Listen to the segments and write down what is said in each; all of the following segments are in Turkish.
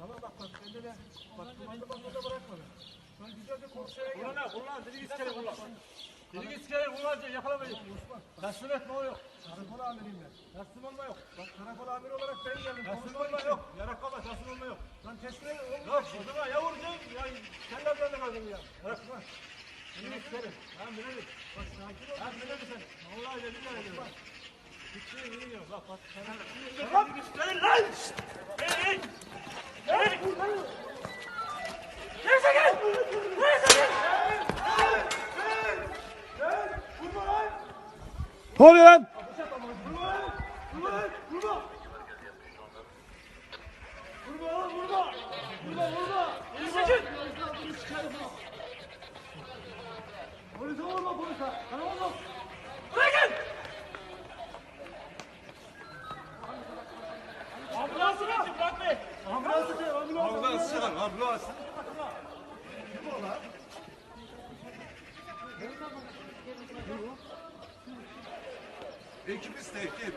Tamam bak bak bende de bak kumanda bana da bırakmadı. Ben güzelce korşaya gel. Kullan kullan dedik iskele kullan. Dedik iskele kullanınca yakalamayın. Teslim etme o yok. Karakol amiriyim ben. Teslim olma yok. Bak karakol amiri olarak ben geldim. Teslim olma yok. Yarakama teslim olma yok. Lan teslim oğlum. Yok o zaman ya vuracağım ya kellerden de kaldım ya. Bırakma. Dedik iskele. Ben bilelim. Bak sakin ol. Ben bilelim sen. Vallahi ya dedim. Gitti iyi ya bak bak. Tamam. Ne oluyor lan? Polise vurma polise. Bana vurma. Ambulansı ambulans. Ekip iste ekip.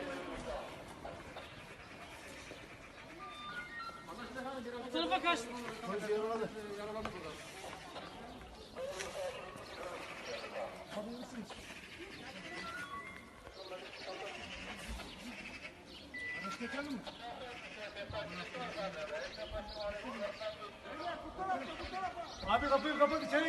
Polis yaraladı. Araç tekerli mi? Abi kapıyı kapat içeri